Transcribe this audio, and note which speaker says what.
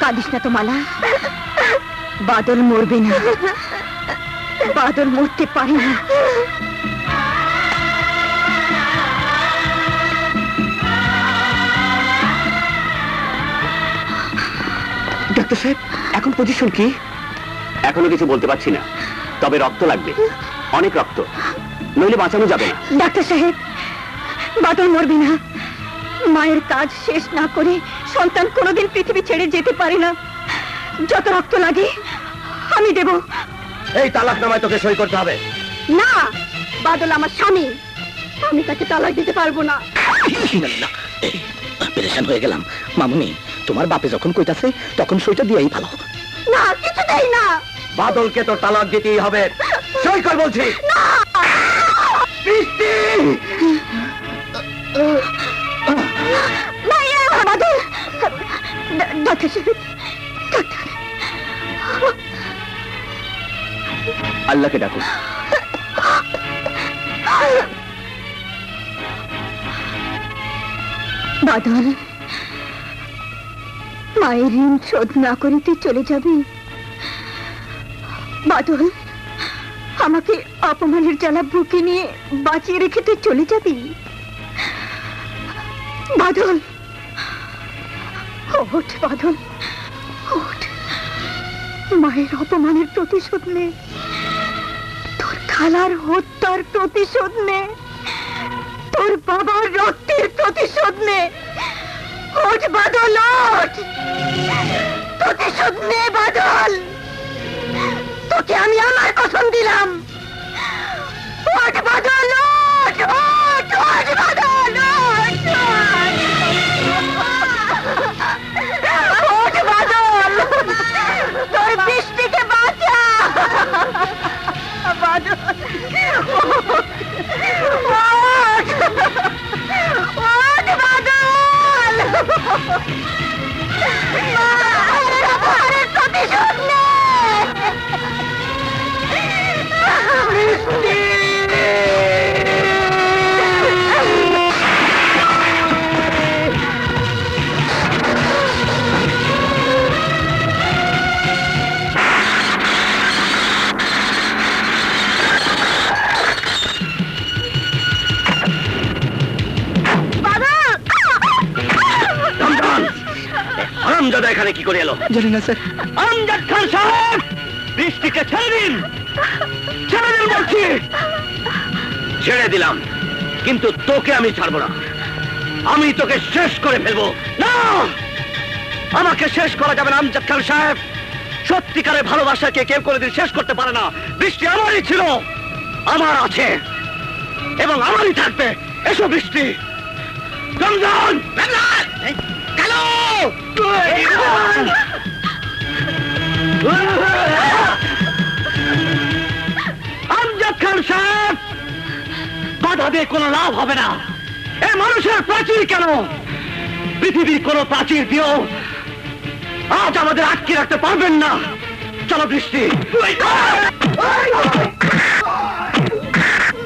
Speaker 1: কাঁদিস না তো মালা। বাদল মরবে না। বাদল মরতে পারে না।
Speaker 2: ডাক্তার সাহেব এখন পজিশন কি? এখনও কিছু বলতে পারছি না। তবে রক্ত লাগবে। অনেক রক্ত। নইলে বাঁচানো যাবে না।
Speaker 1: ডাক্তার সাহেব বাদল মরবে না। মায়ের কাজ শেষ না করে সন্তান কোনোদিন পৃথিবী ছেড়ে যেতে পারে না। যত রক্ত লাগে আমি দেব।
Speaker 2: এই তালাক নামায় তোকে সই করতে হবে।
Speaker 1: না বাদল আমার স্বামী। আমি তাকে তালাক দিতে পারব না।
Speaker 3: পেরেশান হয়ে গেলাম। মামুনি তোমার বাপে যখন কইতাছে তখন সইটা দিয়েই ভালো
Speaker 1: না কিছু দেই না।
Speaker 2: বাদলকে তো তালাক দিতেই হবে। সই কর বলছি। বৃষ্টি আল্লাহকে ডাকুন
Speaker 1: বাদল, মায়ের ঋণ শোধ না করে তুই চলে যাবি? বাদল, আমাকে অপমানের জ্বালা বুকে নিয়ে বাঁচিয়ে রেখে তুই চলে যাবি? বাদল ওঠ বাদল ওঠ। মায়ের অপমানের প্রতিশোধ নে। তোর খালার হত্যার প্রতিশোধ নে। তোর বাবার রক্তের প্রতিশোধ নে। ওঠ বাদল ওঠ। প্রতিশোধ নে বাদল
Speaker 2: আমজাদা এখানে কি করে এলো?
Speaker 3: জানি না স্যার।
Speaker 2: আমজাদ খান সাহেব বৃষ্টিকে ছেড়ে দিন। ছেড়ে দিন বলছি। ছেড়ে দিলাম কিন্তু তোকে আমি ছাড়বো না। আমি তোকে শেষ করে ফেলব। না! আমাকে শেষ করা যাবে না আমজাদ খান সাহেব। সত্যিকারের ভালোবাসাকে কেউ কোনোদিন শেষ করতে পারে না। বৃষ্টি আমারই ছিল। আমার আছে। এবং আমারই থাকবে। এসো বৃষ্টি। রমজান! কালো আমজাদ খান সাহেব বাধা দিয়ে কোনো লাভ হবে না। এ মানুষের প্রাচীর কেন? পৃথিবীর কোন প্রাচীর দিও আজ আমাদের আটকে রাখতে পারবেন না। চলো বৃষ্টি।